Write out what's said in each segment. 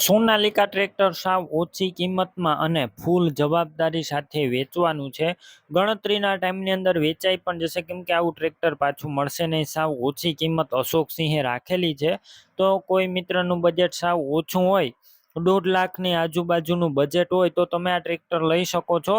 Sonalika tractor સાવ ઓછી કિંમતમાં અને ફૂલ જવાબદારી સાથે વેચવાનું છે. ગણતરીના ટાઈમની અંદર વેચાઈ પણ જશે. કેમ કે આવું ટ્રેક્ટર પાછું મળશે નહીં. સાવ ઓછી કિંમત અશોક સિંહે રાખેલી છે. તો કોઈ મિત્રનું બજેટ સાવ ઓછું હોય, દોઢ લાખની આજુબાજુનું બજેટ હોય, તો તમે આ ટ્રેક્ટર લઈ શકો છો.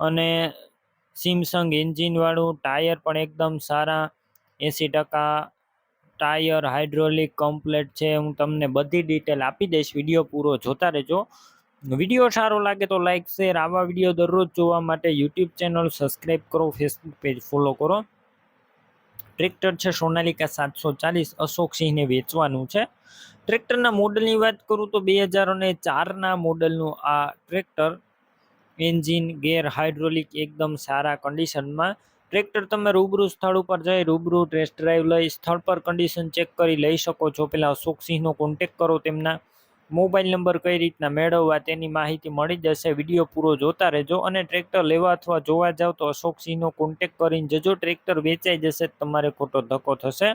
અને સિમસંગ એન્જિનવાળું ટાયર પણ એકદમ સારા એંસી ટકા ટાયર, હાઇડ્રોલિક કમ્પ્લેટ છે. હું તમને બધી ડિટેલ આપી દઈશ. વીડિયો પૂરો જોતા રહેજો. વીડિયો સારો લાગે તો લાઇક શેર આવા વીડિયો દરરોજ જોવા માટે યુટ્યુબ ચેનલ સબસ્ક્રાઈબ કરો ફેસબુક પેજ ફોલો કરો. ટ્રેક્ટર છે સોનાલિકા સાતસો ચાલીસ અશોક સિંહને વેચવાનું છે. ટ્રેક્ટરના મોડલની વાત કરું તો બે હજાર અને ચારના મોડલનું આ ટ્રેક્ટર એન્જિન ગેર હાઇડ્રોલિક એકદમ સારા કન્ડિશનમાં ટ્રેક્ટર તમે રૂબરૂ સ્થળ ઉપર જઈ રૂબરૂ ટેસ્ટ ડ્રાઈવ લઈ સ્થળ પર કન્ડિશન ચેક કરી લઈ શકો છો. પહેલાં અશોકસિંહનો કોન્ટેક કરો તેમના મોબાઈલ નંબર કઈ રીતના મેળવવા તેની માહિતી મળી જશે. વીડિયો પૂરો જોતા રહેજો અને ટ્રેક્ટર લેવા અથવા જોવા જાવ તો અશોકસિંહનો કોન્ટેક કરીને જજો ટ્રેક્ટર વેચાઈ જશે તમારે ખોટો ધક્કો થશે.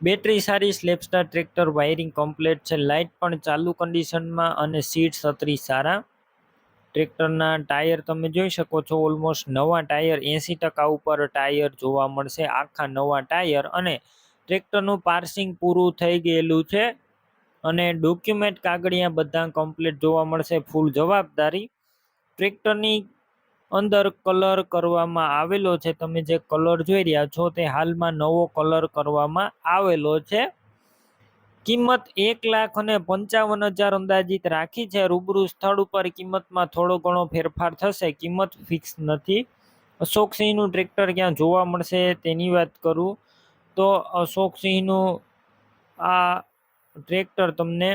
બેટરી સારી સ્લેપસ્ટાર ટ્રેક્ટર વાયરિંગ કમ્પ્લેટ છે. લાઇટ પણ ચાલુ કન્ડિશનમાં અને સીટ છત્રી સારા. ટ્રેક્ટરના ટાયર તમે જોઈ શકો છો ઓલમોસ્ટ નવા ટાયર, એંસી ટકા ઉપર ટાયર જોવા મળશે, આખા નવા ટાયર અને ટ્રેક્ટરનું પાર્સિંગ પૂરું થઈ ગયેલું છે અને ડોક્યુમેન્ટ કાગળિયા બધા કમ્પ્લીટ જોવા મળશે ફૂલ જવાબદારી ટ્રેક્ટરની અંદર કલર કરવામાં આવેલો છે, તમે જે કલર જોઈ રહ્યા છો તે હાલમાં નવો કલર કરવામાં આવેલો છે. કિંમત એક લાખ અને પંચાવન હજાર અંદાજિત રાખી છે. રૂબરૂ સ્થળ ઉપર કિંમતમાં થોડો ઘણો ફેરફાર થશે. કિંમત ફિક્સ નથી. અશોકસિંહનું ટ્રેક્ટર ક્યાં જોવા મળશે તેની વાત કરું. તો અશોકસિંહનું આ ટ્રેક્ટર તમને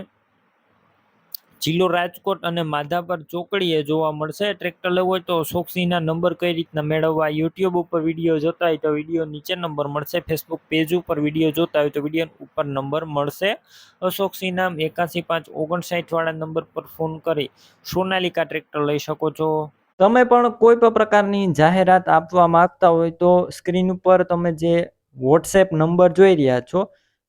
જિલ્લો રાજકોટ અને માધાપર ચોકડીએ જોવા મળશે. ટ્રેક્ટર લેવું હોય તો સોક્સીના નંબર કઈ રીતના મેળવવા? યુટ્યુબ ઉપર વીડિયો જોતા હોય તો વીડિયો નીચે નંબર મળશે. ફેસબુક પેજ ઉપર વીડિયો જોતા હોય તો વીડિયો ઉપર નંબર મળશે. અશોકસિંહ નામ એકાસી પાંચ ઓગણસાઠ વાળા નંબર પર ફોન કરી સોનાલિકા ટ્રેક્ટર લઈ શકો છો. તમે પણ કોઈ પણ પ્રકારની જાહેરાત આપવા માંગતા હોય તો સ્ક્રીન ઉપર તમે જે વોટ્સએપ નંબર જોઈ રહ્યા છો